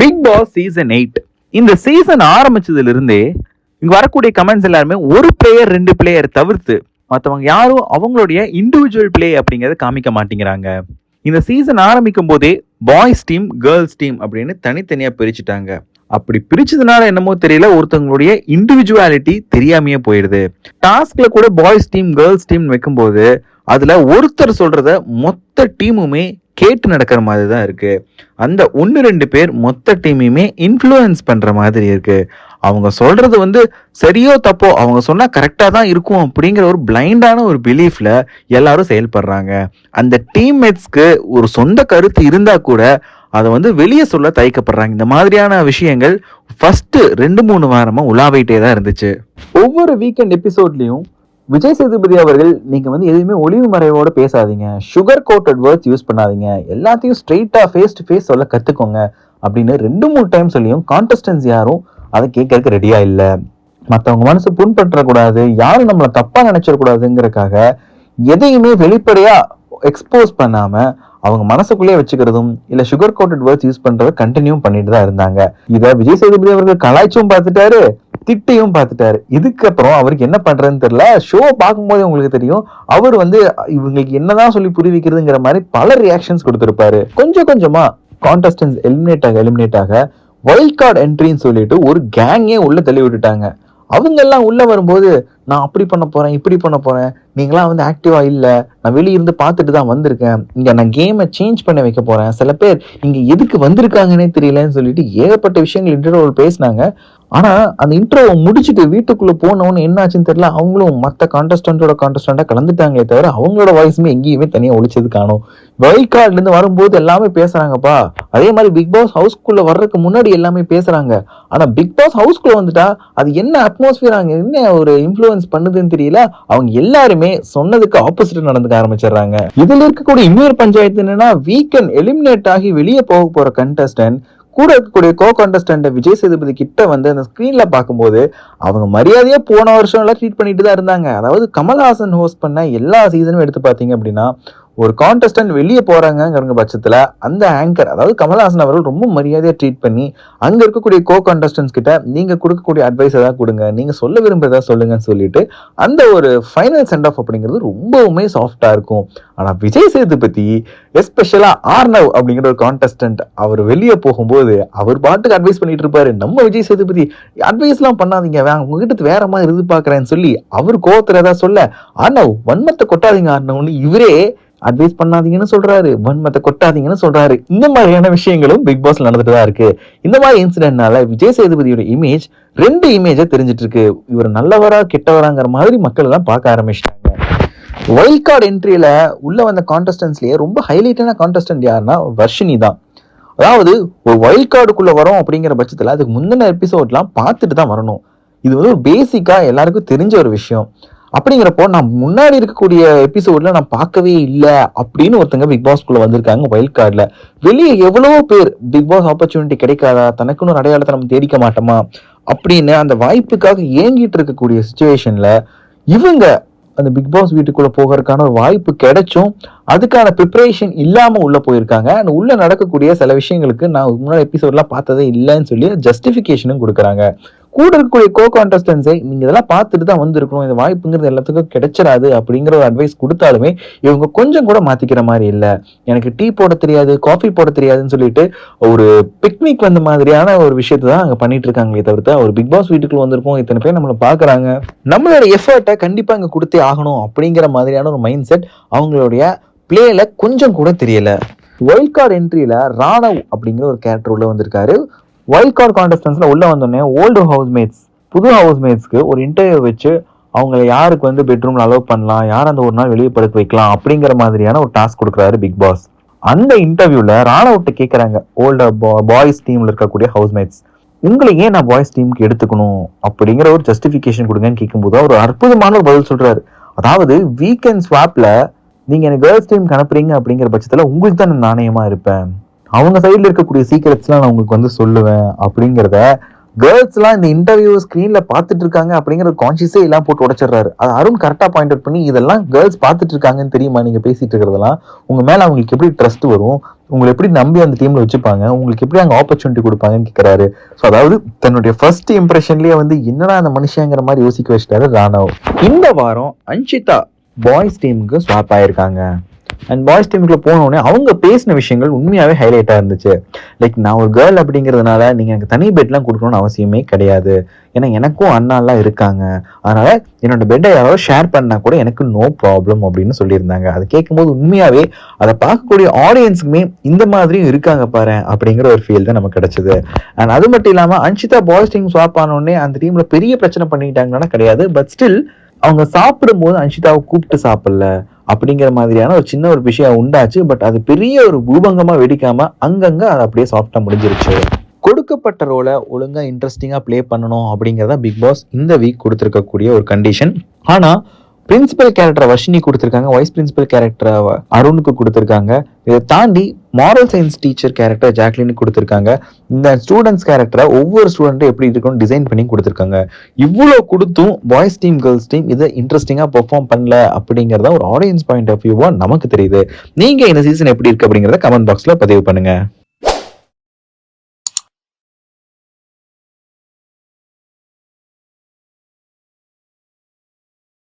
Big pass season eight இந்த season ஆரம்பிச்சதுல இருந்தே இங்க வரக்கூடிய கமெண்ட்ஸ் எல்லாருமே ஒரு பிளேயர் ரெண்டு பிளேயர் தவிர்த்து மற்றவங்க யாரும் அவங்களுடைய இண்டிவிஜுவல் பிளே அப்படிங்கறத காமிக்க மாட்டேங்கிறாங்க. இந்த சீசன் ஆரம்பிக்கும் போதே பாய்ஸ் டீம் கேர்ள்ஸ் டீம் அப்படின்னு தனித்தனியா பிரிச்சுட்டாங்க. அப்படி பிரிச்சதுனால என்னமோ தெரியல ஒருத்தவங்களுடைய இண்டிவிஜுவாலிட்டி தெரியாமையே போயிடுது. டாஸ்க்ல கூட பாய்ஸ் டீம் கேர்ள்ஸ் டீம் வைக்கும்போது அதுல ஒருத்தர் சொல்றத மொத்த டீமுமே கேட்டு நடக்கிற மாதிரி தான் இருக்கு. அந்த ஒன்று ரெண்டு பேர் மொத்த டீமையுமே இன்ஃப்ளூயன்ஸ் பண்ணுற மாதிரி இருக்கு. அவங்க சொல்றது வந்து சரியோ தப்போ அவங்க சொன்னா கரெக்டாக தான் இருக்கும் அப்படிங்கிற ஒரு பிளைண்டான ஒரு பிலீஃப்ல எல்லாரும் செயல்படுறாங்க. அந்த டீம்மேட்ஸ்க்கு ஒரு சொந்த கருத்து இருந்தா கூட அதை வந்து வெளியே சொல்ல தயக்கப்படுறாங்க. இந்த மாதிரியான விஷயங்கள் ஃபர்ஸ்ட் ரெண்டு மூணு வாரமா உலாவிட்டே தான் இருந்துச்சு. ஒவ்வொரு வீக்கெண்ட் எபிசோட்லயும் விஜய் சேதுபதி அவர்கள் நீங்க வந்து எதுவுமே ஒளிவு மறைவோட பேசாதீங்க. சுகர் கோட்டட் வேர்ட்ஸ் யூஸ் பண்ணாதீங்க. எல்லாத்தையும் ஸ்ட்ரெயிட்டா ஃபேஸ் டு ஃபேஸ் சொல்ல கத்துக்கோங்க. அப்படின்னு ரெண்டு மூணு டைம் சொல்லியும் கான்டெஸ்டன்ஸ் யாரும் அதை கேட்கறதுக்கு ரெடியா இல்ல. மத்தவங்க மனசு புண்பற்றக்கூடாது யாரும் நம்மள தப்பா நினைச்சிடக்கூடாதுங்கிறக்காக எதையுமே வெளிப்படையா எக்ஸ்போஸ் பண்ணாம அவங்க மனசுக்குள்ளேயே வச்சுக்கிறதும் இல்ல சுகர் கோட்டட் வேர்ட்ஸ் யூஸ் பண்றத கண்டினியூ பண்ணிட்டு தான் இருந்தாங்க. இதை விஜய் சேதுபதி அவர்கள் கலாய்ச்சும் பார்த்துட்டாரு. திட்டையும் பார்த்துட்டாரு. இதுக்கப்புறம் அவருக்கு என்ன பண்றதுன்னு தெரியல. ஷோ பார்க்கும்போது உங்களுக்கு தெரியும் அவர் வந்து இவங்களுக்கு என்னதான் சொல்லி புரிவிக்கிறதுங்கிற மாதிரி பல ரியாக்ஷன்ஸ் கொடுத்துருப்பாரு. கொஞ்சம் கொஞ்சமா கான்டஸ்டன்ஸ் எலிமினேட் ஆக எலிமினேட் ஆக வைல்ட் கார்டு என்ட்ரின்னு சொல்லிட்டு ஒரு கேங்கே உள்ள தள்ளி விட்டுட்டாங்க. அவங்க எல்லாம் உள்ள வரும்போது நான் அப்படி பண்ண போறேன் இப்படி பண்ண போறேன். நீங்களாம் வந்து ஆக்டிவா இல்ல. நான் வெளியே இருந்து பார்த்துட்டு தான் வந்திருக்கேன். இங்க நான் கேமை சேஞ்ச் பண்ண வைக்க போறேன். சில பேர் இங்க எதுக்கு வந்திருக்காங்கன்னே தெரியலன்னு சொல்லிட்டு ஏகப்பட்ட விஷயங்கள் இன்டர்வியூ பேசினாங்க. ஆனா அந்த இன்ட்ரோவை முடிச்சுட்டு வீட்டுக்குள்ள போனவொன்னு என்ன ஆச்சுன்னு தெரியல. அவங்களும் மற்ற கான்டெஸ்டன்டோட கான்டெஸ்டண்டா கலந்துட்டாங்களே தவிர அவங்களோட வாய்ஸுமே எங்கேயுமே தனியா ஒழிச்சது காணும். வைல்ட் கார்டுல இருந்து வரும்போது எல்லாமே பேசுறாங்கப்பா. அதே மாதிரி பிக் பாஸ் ஹவுஸ்க்குள்ள வர்றதுக்கு முன்னாடி எல்லாமே பேசுறாங்க. ஆனா பிக் பாஸ் ஹவுஸ்க்குள்ள வந்துட்டா அது என்ன அட்மாஸ்பியர் அங்க என்ன ஒரு இன்ஃப்ளூயன்ஸ் பண்ணுதுன்னு தெரியல. அவங்க எல்லாருமே சொன்னதுக்கு ஆப்போசிட் நடந்துக்க ஆரம்பிச்சிடுறாங்க. இதுல இருக்கக்கூடிய இன்னொரு பஞ்சாயத்து என்னன்னா வீக்கெண்ட் எலிமினேட் ஆகி வெளியே போக போற கண்டஸ்டன்ட் கூட இருக்கக்கூடிய கோ கண்டஸ்டன்ட் விஜய் சேதுபதி கிட்ட வந்து அந்த ஸ்கிரீன்ல பார்க்கும்போது அவங்க மரியாதையா போன வருஷம் எல்லாம் ட்ரீட் பண்ணிட்டு தான் இருந்தாங்க. அதாவது கமல்ஹாசன் ஹோஸ்ட் பண்ண எல்லா சீசனும் எடுத்து பார்த்தீங்க அப்படின்னா ஒரு கான்டெஸ்டன்ட் வெளியே போறாங்கிற பட்சத்துல அந்த ஆங்கர் அதாவது கமல்ஹாசன் அவர்கள் ரொம்ப மரியாதையா ட்ரீட் பண்ணி அங்க இருக்கக்கூடிய கோ கான்டெஸ்டன்ஸ் கிட்ட நீங்க கொடுக்கக்கூடிய அட்வைஸ் ஏதாவது கொடுங்க நீங்க சொல்ல விரும்புறதா சொல்லுங்கன்னு சொல்லிட்டு அந்த ஒரு ஃபைனல் சென்ட் ஆஃப் அப்படிங்கிறது ரொம்பவுமே சாஃப்டா இருக்கும். ஆனா விஜய் சேதுபதி எஸ்பெஷலா ஆர்னவ் அப்படிங்கிற ஒரு கான்டெஸ்டன்ட் அவர் வெளியே போகும்போது அவர் பாட்டுக்கு அட்வைஸ் பண்ணிட்டு இருப்பாரு. நம்ம விஜய் சேதுபதி அட்வைஸ் எல்லாம் பண்ணாதீங்க வே- உங்ககிட்ட வேற மாதிரி எதிர்பார்க்கறேன்னு சொல்லி அவர் கோவத்துல ஏதாவது சொல்ல ஆர்னவ் வன்மத்தை கொட்டாதீங்க ஆர்னவ்னு இவரே அட்வைஸ் பண்ணாதீங்கன்னு சொல்றாரு. வன்மத்தை கொட்டாதீங்கன்னு சொல்றாரு. இந்த மாதிரியான விஷயங்களும் பிக் பாஸ்ல நடந்துட்டு தான் இருக்கு. இந்த மாதிரி இன்சிடென்ட்னால விஜய் சேதுபதியோட இமேஜ் ரெண்டு இமேஜை தெரிஞ்சிட்டு இருக்கு இவர் நல்லவரா கெட்டவராங்கிற மாதிரி மக்கள் எல்லாம் பார்க்க ஆரம்பிச்சிட்டாங்க. வைல்ட் கார்டு என்ட்ரியில உள்ள வந்த கான்டஸ்டன்ஸ்லயே ரொம்ப ஹைலைட்டான கான்டஸ்டன்ட் யாருன்னா வர்ஷினி தான். அதாவது ஒரு வைல்ட் கார்டுக்குள்ள வரோம் அப்படிங்கிற பட்சத்துல அதுக்கு முந்தின எபிசோட்லாம் பார்த்துட்டு தான் வரணும். இது வந்து ஒரு பேசிக்கா எல்லாருக்கும் தெரிஞ்ச ஒரு விஷயம். அப்படிங்கிறப்போ நான் முன்னாடி இருக்கக்கூடிய எபிசோட்ல நான் பார்க்கவே இல்லை அப்படின்னு ஒருத்தங்க பிக் பாஸ்க்குள்ள வந்திருக்காங்க வைல்ட் கார்டில் வெளியே எவ்வளவோ பேர் பிக் பாஸ் ஆப்பர்ச்சுனிட்டி கிடைக்காதா? தனக்குன்னு ஒரு அடையாளத்தை நம்ம தேடிக்க மாட்டோமா? அப்படின்னு அந்த வாய்ப்புக்காக ஏங்கிட்டு இருக்கக்கூடிய சுச்சுவேஷன்ல இவங்க அந்த பிக் பாஸ் வீட்டுக்குள்ள போகிறதுக்கான ஒரு வாய்ப்பு கிடைச்சும் அதுக்கான ப்ரிப்பரேஷன் இல்லாம உள்ள போயிருக்காங்க. அந்த உள்ள நடக்கக்கூடிய சில விஷயங்களுக்கு நான் முன்னாடி எபிசோட்லாம் பார்த்ததே இல்லைன்னு சொல்லி ஜஸ்டிஃபிகேஷனும் கொடுக்குறாங்க. கூட இருக்கக்கூடிய கோ கான்டஸ்டன்ஸை நீங்க இதெல்லாம் பார்த்துட்டு தான் வந்திருக்கணும். இந்த வாய்ப்புங்கிறது எல்லாத்துக்கும் கிடைச்சிடாது அப்படிங்கிற ஒரு அட்வைஸ் கொடுத்தாலுமே இவங்க கொஞ்சம் கூட மாத்திக்கிற மாதிரி இல்லை. எனக்கு டீ போட தெரியாது காஃபி போட தெரியாதுன்னு சொல்லிட்டு ஒரு பிக்னிக் வந்த மாதிரியான ஒரு விஷயத்தை தான் அங்க பண்ணிட்டு இருக்காங்களே தவிர்த்து ஒரு பிக் பாஸ் வீட்டுக்குள்ள வந்திருக்கோம். இத்தனை பேர் நம்மளை பாக்குறாங்க நம்மளோட எஃபர்ட்டை கண்டிப்பா அங்க கொடுத்தே ஆகணும் அப்படிங்கிற மாதிரியான ஒரு மைண்ட் செட் அவங்களுடைய பிளேல கொஞ்சம் கூட தெரியல. வைல்ட் கார்டு என்ட்ரியில ராணவ் அப்படிங்கிற ஒரு கேரக்டர் உள்ள வந்திருக்காரு. வைல்ட் கார்டு கான்டெஸ்டன்ஸ்ல உள்ள வந்தோடனே ஓல்டு ஹவுஸ்மேட்ஸ் புது ஹவுஸ்மேட்ஸ்க்கு ஒரு இன்டர்வியூ வச்சு அவங்கள யாருக்கு வந்து பெட்ரூம்ல அலோவ் பண்ணலாம் யார் அந்த ஒரு நாள் வெளியே படுக்க வைக்கலாம் அப்படிங்கிற மாதிரியான ஒரு டாஸ்க் கொடுக்குறாரு பிக் பாஸ் அந்த இன்டர்வியூல ராணவுட்டு கேட்குறாங்க ஓல்டு பாய்ஸ் டீம்ல இருக்கக்கூடிய ஹவுஸ்மேட்ஸ் உங்களை ஏன் நான் பாய்ஸ் டீமுக்கு எடுத்துக்கணும் அப்படிங்கிற ஒரு ஜஸ்டிஃபிகேஷன் கொடுங்கன்னு கேட்கும்போது அவர் அற்புதமான ஒரு பதில் சொல்றாரு. அதாவது வீக்கெண்ட் ஸ்வாப்ல நீங்க எனக்கு கேர்ள்ஸ் டீமுக்கு அனுப்புறீங்க அப்படிங்கிற பட்சத்துல உங்களுக்கு தான் நான் நாணயமா இருப்பேன். அவங்க சைடுல இருக்கக்கூடிய சீக்கிரட்ஸ்லாம் நான் உங்களுக்கு வந்து சொல்லுவேன் அப்படிங்கிறத கேர்ள்ஸ்லாம் இந்த இன்டர்வியூ ஸ்க்ரீனில் பார்த்துட்டு இருக்காங்க அப்படிங்கிற கான்சியஸே எல்லாம் போட்டு உடைச்சிடுறாரு. அது அருண் கரெக்டாக பாயிண்ட் அவுட் பண்ணி இதெல்லாம் கேர்ள்ஸ் பார்த்துட்டு இருக்காங்கன்னு தெரியுமா? நீங்க பேசிட்டு இருக்கிறதெல்லாம் உங்க மேல அவங்களுக்கு எப்படி ட்ரஸ்ட் வரும்? உங்களை எப்படி நம்பி அந்த டீம்ல வச்சுப்பாங்க? உங்களுக்கு எப்படி அங்க ஆப்பர்ச்சுனிட்டி கொடுப்பாங்கன்னு கேட்குறாரு ஸோ அதாவது தன்னுடைய ஃபர்ஸ்ட் இம்ப்ரெஷன்லயே வந்து என்னடா அந்த மனுஷங்கிற மாதிரி யோசிக்க வச்சிட்டாரு ராணவ். இந்த வாரம் அன்ஷிதா பாய்ஸ் டீமுக்கு ஸ்வாப் ஆயிருக்காங்க. அண்ட் பாய்ஸ் டீமுக்குள்ள போனோடனே அவங்க பேசின விஷயங்கள் உண்மையாவே ஹைலைட்டா இருந்துச்சு. லைக் நான் ஒரு கேர்ள் அப்படிங்கிறதுனால நீங்க எனக்கு தனி பெட்லாம் கொடுக்கணும்னு அவசியமே கிடையாது. ஏன்னா எனக்கும் அண்ணாலாம் இருக்காங்க. அதனால என்னோட பெட்டை யாராவது ஷேர் பண்ணா கூட எனக்கு நோ ப்ராப்ளம் அப்படின்னு சொல்லியிருந்தாங்க. அதை கேட்கும்போது உண்மையாவே அதை பார்க்கக்கூடிய ஆடியன்ஸுக்குமே இந்த மாதிரியும் இருக்காங்க பாரு அப்படிங்கிற ஒரு ஃபீல் தான் நமக்கு கிடைச்சது. அண்ட் அது மட்டும் இல்லாம அன்ஷிதா பாய்ஸ் டீம் ஸ்வாப் ஆனோடனே அந்த டீம்ல பெரிய பிரச்சனை பண்ணிட்டாங்கன்னா கிடையாது. பட் ஸ்டில் அவங்க சாப்பிடும்போது அன்ஷிதாவை கூப்பிட்டு சாப்பிடல. அப்படிங்கிற மாதிரியான ஒரு சின்ன ஒரு விஷயம் உண்டாச்சு. பட் அது பெரிய ஒரு பூபங்கமா வெடிக்காம அங்கங்க அது அப்படியே சாஃப்டா முடிஞ்சிருச்சு. கொடுக்கப்பட்ட ரோலை ஒழுங்கா இன்ட்ரெஸ்டிங்கா ப்ளே பண்ணணும் அப்படிங்கறத பிக் பாஸ் இந்த வீக் கொடுத்துருக்கக்கூடிய ஒரு கண்டிஷன் ஆனா பிரின்சிபல் கேரக்டர் வர்ஷினி கொடுத்துருக்காங்க வைஸ் பிரின்சிபல் கேரக்டர் அருணுக்கு கொடுத்துருக்காங்க. இதை தாண்டி மாரல் சயின்ஸ் டீச்சர் கேரக்டர் ஜாக்லினுக்கு கொடுத்துருக்காங்க. இந்த ஸ்டூடெண்ட்ஸ் கேரக்டரை ஒவ்வொரு ஸ்டூடெண்ட்டும் எப்படி இருக்குன்னு டிசைன் பண்ணி கொடுத்துருக்காங்க. இவ்வளோ கொடுத்தும் பாய்ஸ் டீம் கேர்ள்ஸ் டீம் இதை இன்ட்ரெஸ்டிங்காக பெர்ஃபார்ம் பண்ணல அப்படிங்கிறத ஒரு ஆடியன்ஸ் பாயிண்ட் ஆஃப் வியூவாக நமக்கு தெரியுது. நீங்கள் இந்த சீசன் எப்படி இருக்குது அப்படிங்கிறத கமெண்ட் பாக்ஸில் பதிவு பண்ணுங்க.